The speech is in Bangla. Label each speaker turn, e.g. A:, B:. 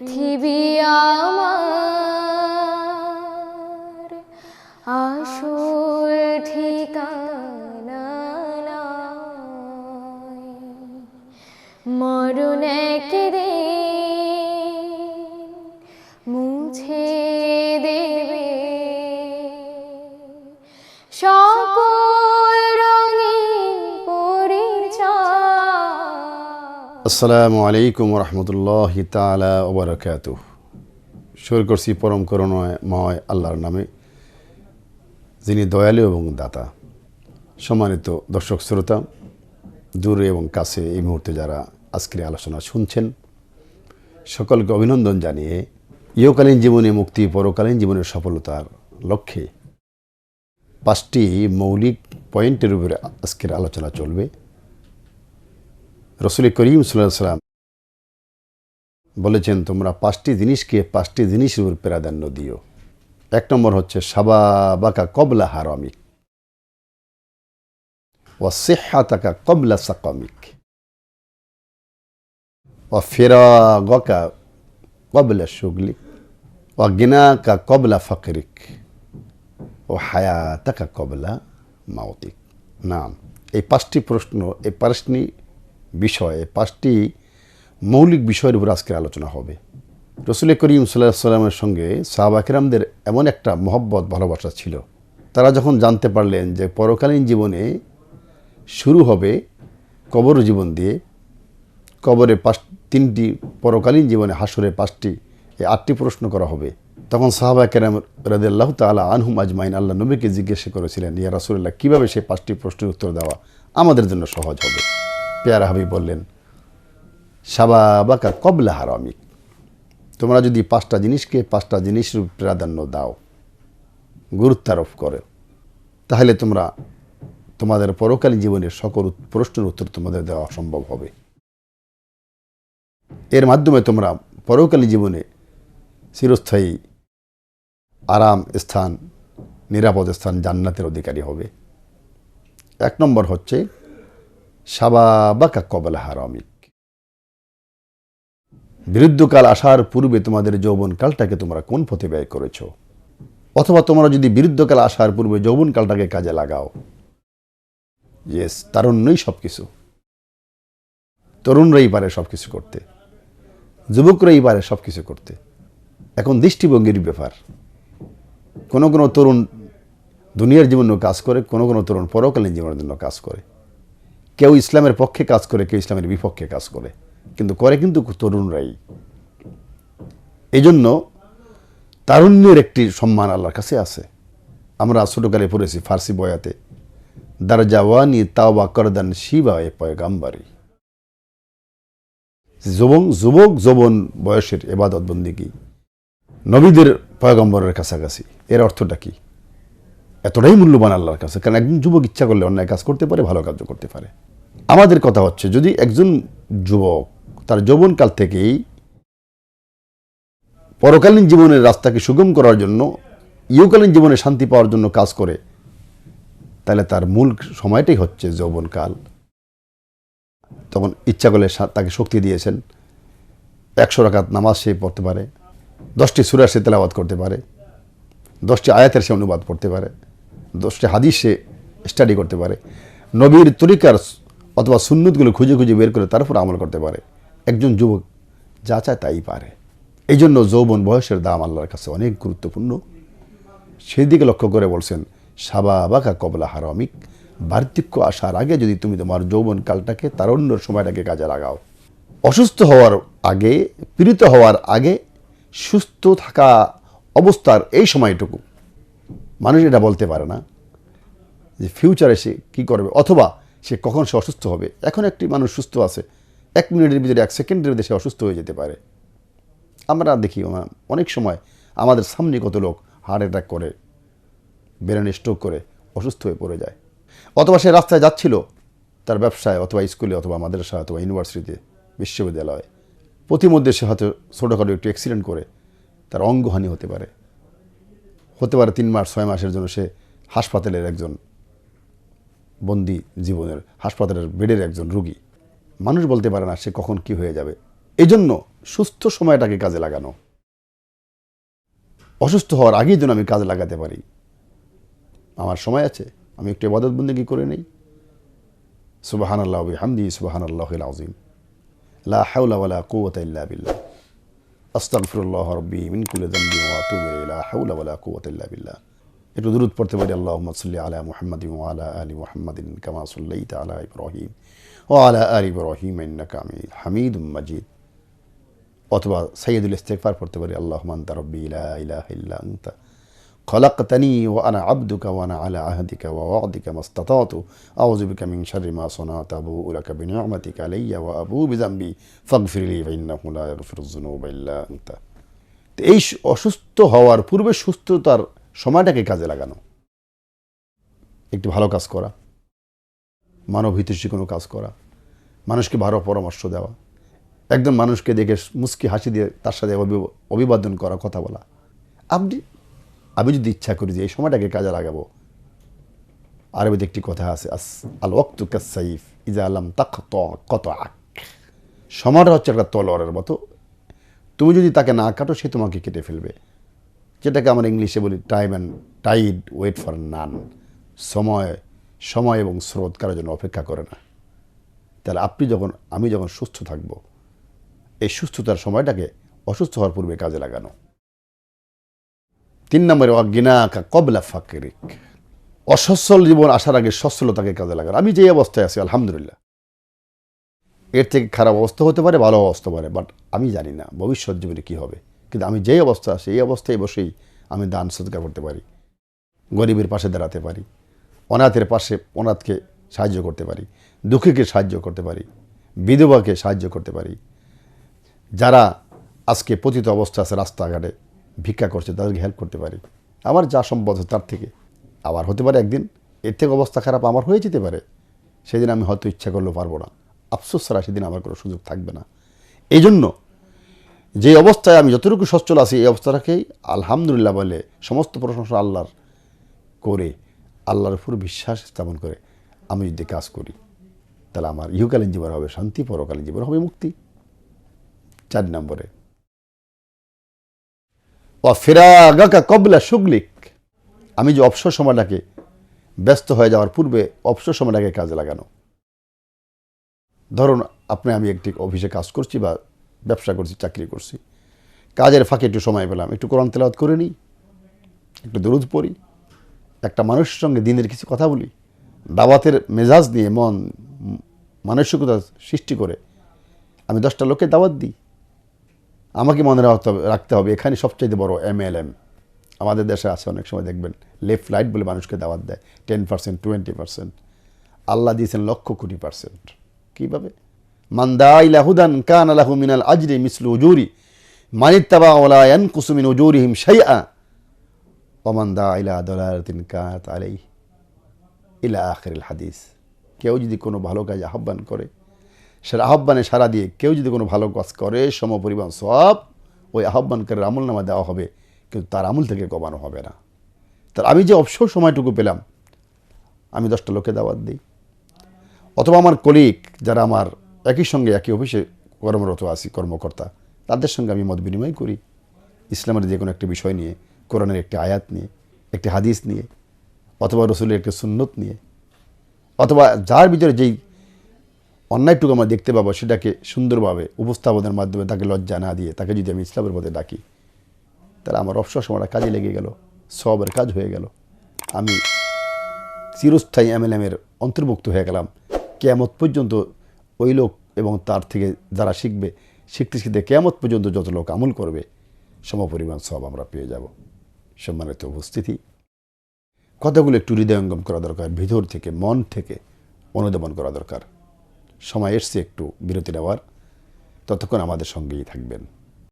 A: পৃথিবী
B: আসসালামু আলাইকুম রহমতুল্লাহ তালা ওবরাকাত শুরু করছি পরম করুণাময় আল্লাহর নামে, যিনি দয়ালু এবং দাতা। সম্মানিত দর্শক শ্রোতা, দূরে এবং কাছে এই মুহূর্তে যারা আজকের আলোচনা শুনছেন, সকলকে অভিনন্দন জানিয়ে ইহকালীন জীবনে মুক্তি, পরকালীন জীবনের সফলতার লক্ষ্যে পাঁচটি মৌলিক পয়েন্টের উপরে আজকের আলোচনা চলবে। রসুল করিম সাল্লাম বলেছেন, তোমরা পাঁচটি জিনিসকে পাঁচটি জিনিসের উপর প্রাধান্য দিও। এক নম্বর হচ্ছে সাবা বাকা কবলা হারামিক। ও সেহাতাকা কবলা সাকামিক। ও ফেরা গকা কবলা সুগলিক ও গিনাকা কবলা ফকরিক। ও হায়াতাকা কবলা মাওতিক নাম। এই পাঁচটি প্রশ্ন, এই পাঁচটি বিষয়ে, পাঁচটি মৌলিক বিষয়ের উপর আজকের আলোচনা হবে। রসুল করিম সাল্লাহ সাল্লামের সঙ্গে সাহাবাকিরামদের এমন একটা মহব্বত, ভালোবাসা ছিল। তারা যখন জানতে পারলেন যে পরকালীন জীবনে শুরু হবে কবর জীবন দিয়ে, কবরে পাঁচ, তিনটি পরকালীন জীবনে হাসরে পাঁচটি, এই আটটি প্রশ্ন করা হবে। তখন সাহাবা কেরাম রাদিল্লাহ তালা আনহুম আজমাইন, আল্লাহ নবীকে জিজ্ঞেস করেছিলেন, ইয়া রাসুল্লাহ কীভাবে সেই পাঁচটি প্রশ্নের উত্তর দেওয়া আমাদের জন্য সহজ হবে? পেয়ারা হাবি বললেন সাবা বাকা কবলা হারামিক। তোমরা যদি পাঁচটা জিনিসকে পাঁচটা জিনিসের প্রাধান্য দাও, গুরুত্বারোপ করে, তাহলে তোমরা তোমাদের পরকালীন জীবনের সকল প্রশ্নের উত্তর তোমাদের দেওয়া সম্ভব হবে। এর মাধ্যমে তোমরা পরকালীন জীবনে চিরস্থায়ী, আরাম স্থান, নিরাপদ স্থান জান্নাতের অধিকারী হবে। এক নম্বর হচ্ছে সাবাবাকা কবলা হারামিক। বিরুদ্ধকাল আসার পূর্বে তোমাদের যৌবনকালটাকে তোমরা কোন পথে ব্যয় করেছ? অথবা তোমরা যদি বিরুদ্ধকাল আসার পূর্বে যৌবনকালটাকে কাজে লাগাও। ইয়েস তারুণ্যই সব কিছু তরুণরাই পারে সব কিছু করতে। যুবকরাই পারে সব কিছু করতে। এখন দৃষ্টিভঙ্গির ব্যাপার। কোনো কোনো তরুণ দুনিয়ার জীবনেও কাজ করে, কোনো কোনো তরুণ পরকালীন জীবনের জন্য কাজ করে। কেউ ইসলামের পক্ষে কাজ করে, কেউ ইসলামের বিপক্ষে কাজ করে, কিন্তু করে কিন্তু তরুণরাই। এই জন্য তারুণ্যের একটি সম্মান আল্লাহর কাছে আছে। আমরা ছোটকালে পড়েছি ফার্সি বয়াতে দারজাওয়ানি তাওবা করদান শিবা এ পয়গাম্বারি। যুবক যুবক যৌবন বয়সের এবাদত বন্দিগি নবীদের পয়গম্বরের কাছাকাছি, এর অর্থটা কি? এতটাই মূল্যবান আল্লাহর কাছে, কারণ একজন যুবক ইচ্ছা করলে অন্যায় কাজ করতে পারে, ভালো কাজও করতে পারে। আমাদের কথা হচ্ছে, যদি একজন যুবক তার যৌবনকাল থেকেই পরকালীন জীবনের রাস্তাকে সুগম করার জন্য, ইহকালীন জীবনে শান্তি পাওয়ার জন্য কাজ করে, তাহলে তার মূল সময়টাই হচ্ছে যৌবনকাল। তখন ইচ্ছা করলে তাকে শক্তি দিয়েছেন, একশো রাকাত নামাজ সে পড়তে পারে, দশটি সুরা সে তেলাবাদ করতে পারে, দশটি আয়াতের সে অনুবাদ পড়তে পারে, দশটি হাদিস সে স্টাডি করতে পারে। নবীর তরিকার অথবা সুন্নতগুলো খুঁজে খুঁজে বের করে তার উপর আমল করতে পারে। একজন যুবক যা চায় তাই পারে। এই জন্য যৌবন বয়সের দাম আল্লাহর কাছে অনেক গুরুত্বপূর্ণ। সেই দিকে লক্ষ্য করে বলছেন সাবা বাকা কবলা হারামিক। বার্ধক্য আসার আগে যদি তুমি তোমার যৌবন কালটাকে তারুণ্যর সময়টাকে কাজে লাগাও। অসুস্থ হওয়ার আগে, পীড়িত হওয়ার আগে, সুস্থ থাকা অবস্থার এই সময়টুকু। মানুষ এটা বলতে পারে না যে ফিউচারে সে কী করবে? অথবা সে কখন সে অসুস্থ হবে? এখন একটি মানুষ সুস্থ আছে, এক মিনিটের ভিতরে, এক সেকেন্ডের ভিতরে সে অসুস্থ হয়ে যেতে পারে। আমরা দেখি অনেক সময় আমাদের সামনে কত লোক হার্ট অ্যাটাক করে ব্রেন স্ট্রোক করে, অসুস্থ হয়ে পড়ে যায়। অথবা সে রাস্তায় যাচ্ছিল, তার ব্যবসায় অথবা স্কুলে অথবা মাদ্রাসা অথবা ইউনিভার্সিটিতে, বিশ্ববিদ্যালয়ে। প্রতিমধ্যে সে হয়তো ছোটোখাটো একটু অ্যাক্সিডেন্ট করে, তার অঙ্গহানি হতে পারে। হতে পারে তিন মাস, ছয় মাসের জন্য সে হাসপাতালের একজন বন্দি জীবনের, হাসপাতালের বেডের একজন রুগী। মানুষ বলতে পারে না সে কখন কি হয়ে যাবে। এই জন্য সুস্থ সময়টাকে কাজে লাগানো। অসুস্থ হওয়ার আগেই যেন আমি কাজে লাগাতে পারি। আমার সময় আছে, আমি একটু ইবাদত বন্দিগি করে নেই। সুবাহান আল্লাহ হামদি সুবাহান আল্লাহ আজিম লা হাওলা ওয়ালা কুওয়াতা বিল্লাহ। আস্তাগফিরুল্লাহ রাব্বি মিন কুল্লি যামবি ওয়া আতুবু কুওয়াতা ইল্লা বিল্লাহ। একটু দূরত পড়তে পারি আল্লাহ সাল্লি আলা মুহাম্মদ আলা আলী মুহাম্মদিন কামা সাল্লাই আলা ইব্রাহিম ও আলা আল ইব্রাহিম কামিল হামিদ মাজিদ। অথবা সৈয়দুল ইস্তেকফার পড়তে পারি আল্লাহ মান্তা রব্বি ইলাহিল্লাংতা খলাক্তানি ও আনা আব্দুকা ওয়ানা আলা আহদিকা ওয়া ওয়াদিকা মাস্তাতাতু। আউযু বিকা মিন শাররি মা সানাতু আবু উলাকা বিনি'মাতিকা আলাইয়া ওয়া আবু বিযামবি। ফাগফিরলি ওয়া ইন্নাহু লা ইগফিরুয যুনুবা ইল্লা এই অসুস্থ হওয়ার পূর্বে সুস্থতার সময়টাকে কাজে লাগানো। একটি ভালো কাজ করা মানব হিতৈষী কোনো কাজ করা, মানুষকে ভালো পরামর্শ দেওয়া, একজন মানুষকে দেখে মুস্কি হাসি দিয়ে তার সাথে অভি- অভিবাদন করা, কথা বলা। আপনি, আমি যদি ইচ্ছা করি যে এই সময়টাকে কাজে লাগাবো, আরবিতে একটি কথা আছে, আস, আল ওয়াক্তু কাসাইফ ইজা আলাম তাক কত আক সময়টা হচ্ছে একটা তলোয়ারের মতো। তুমি যদি তাকে না কাটো, সে তোমাকে কেটে ফেলবে। যেটাকে আমরা ইংলিশে বলি time and tide wait for none সময় সময় এবং স্রোত কারোর জন্য অপেক্ষা করে না। তাহলে আপনি যখন, আমি যখন সুস্থ থাকব, এই সুস্থতার সময়টাকে অসুস্থ হওয়ার পূর্বে কাজে লাগানো। তিন নম্বরে, অজ্ঞানাকা কবলা ফাকিরিক। অসচ্ছল জীবন আসার আগে সচ্ছলতাকে কাজে লাগানো। আমি যে অবস্থায় আছি, আলহামদুলিল্লাহ। এর থেকে খারাপ অবস্থা হতে পারে, ভালো অবস্থা পারে বাট আমি জানি না, ভবিষ্যৎ জীবনে কী হবে। কিন্তু আমি যেই অবস্থা আছি, এই অবস্থায় বসেই আমি দান সৎকার করতে পারি, গরিবের পাশে দাঁড়াতে পারি, অনাথের পাশে অনাথকে সাহায্য করতে পারি, দুঃখীকে সাহায্য করতে পারি, বিধবাকে সাহায্য করতে পারি। যারা আজকে পতিত অবস্থা আছে রাস্তাঘাটে, ভিক্ষা করছে, তাদেরকে হেল্প করতে পারি। আমার যা সম্পদ তার থেকে আবার হতে পারে একদিন, এর থেকে অবস্থা খারাপ আমার হয়ে যেতে পারে। সেদিন আমি হয়তো ইচ্ছা করলেও পারব না। আফসোস ছাড়া সেদিন আমার কোনো সুযোগ থাকবে না। এই জন্য যে অবস্থায় আমি যতটুকু সচ্ছল আছি, এই অবস্থাটাকেই আলহামদুলিল্লাহ বলে সমস্ত প্রশংসা আল্লাহর করে, আল্লাহর উপর বিশ্বাস স্থাপন করে আমি যদি কাজ করি, তাহলে আমার ইহকালীন জীবন হবে শান্তি, পরকালীন জীবন হবে মুক্তি। চার নম্বরে ও ফেরাগাকা কবলা সুগলিক আমি যে অবসর সময়টাকে ব্যস্ত হয়ে যাওয়ার পূর্বে অবসর সময়টাকে কাজে লাগানো। ধরুন, আপনি আমি একটি অফিসে কাজ করছি বা ব্যবসা করছি, চাকরি করছি। কাজের ফাঁকে একটু সময় পেলাম, একটু কোরআন তেলাওয়াত করে নিই, একটু দরুদ পড়ি, একটা মানুষের সঙ্গে দিনের কিছু কথা বলি, দাওয়াতের মেজাজ নিয়ে মন, মানসিকতা সৃষ্টি করে আমি দশটা লোককে দাওয়াত দিই। আমাকে মনে রাখতে হবে রাখতে হবে, এখানে সবচাইতে বড় এম এল এম আমাদের দেশে আছে অনেক সময় দেখবেন লেফট রাইট বলে মানুষকে দাওয়াত দেয় ten percent twenty percent Allah দিয়েছেন লক্ষ কোটি পার্সেন্ট কীভাবে? মান্দা ইলাহুদান কান আলাহু মিনাল আজরি মিসলু উজুরি মানিত্তাবা ওলা ইয়ান কুসুমিন উজুরিহিম শাইআ ওমান্দা ইলা দলালাতিন কাত আলাই ইলা আখিরিল হাদিস কেউ যদি কোনো ভালো কাজে আহ্বান করে সেটা আহ্বানে সারা দিয়ে কেউ যদি কোনো ভালো কাজ করে সমপরিমাণ সব ওই আহ্বানকারীর আমল নামা দেওয়া হবে, কিন্তু তার আমল থেকে কমানো হবে না। তার আমি যে অবসর সময়টুকু পেলাম, আমি দশটা লোকে দাওয়াত দিই। অথবা আমার কলিগ যারা আমার একই সঙ্গে একই অফিসে কর্মরত আছি, কর্মকর্তা। তাদের সঙ্গে আমি মত বিনিময় করি। ইসলামের যে কোনো একটি বিষয় নিয়ে, কোরআনের একটি আয়াত নিয়ে, একটি হাদিস নিয়ে, অথবা রসুলের একটি সুন্নত নিয়ে, অথবা যার ভিতরে যেই অন্যায়টুকু আমরা দেখতে পাবো, সেটাকে সুন্দরভাবে উপস্থাপনের মাধ্যমে তাকে লজ্জা না দিয়ে, তাকে যদি আমি ইসলামের পথে ডাকি, তাহলে আমার অবসর সময়টা কাজে লেগে গেল, সবের কাজ হয়ে গেল। আমি চিরস্থায়ী এমএলএমের অন্তর্ভুক্ত হয়ে গেলাম। কেয়ামত পর্যন্ত ওই লোক এবং তার থেকে যারা শিখবে শিখতে শিখতে কেয়ামত পর্যন্ত যত লোক আমল করবে, সমপরিমাণ সব আমরা পেয়ে যাব। সম্মানিত উপস্থিতি। কথাগুলো একটু হৃদয়ঙ্গম করা দরকার, ভিতর থেকে, মন থেকে অনুদমন করা দরকার। সময় এসছে একটু বিরতি নেওয়ার। ততক্ষণ আমাদের সঙ্গেই থাকবেন।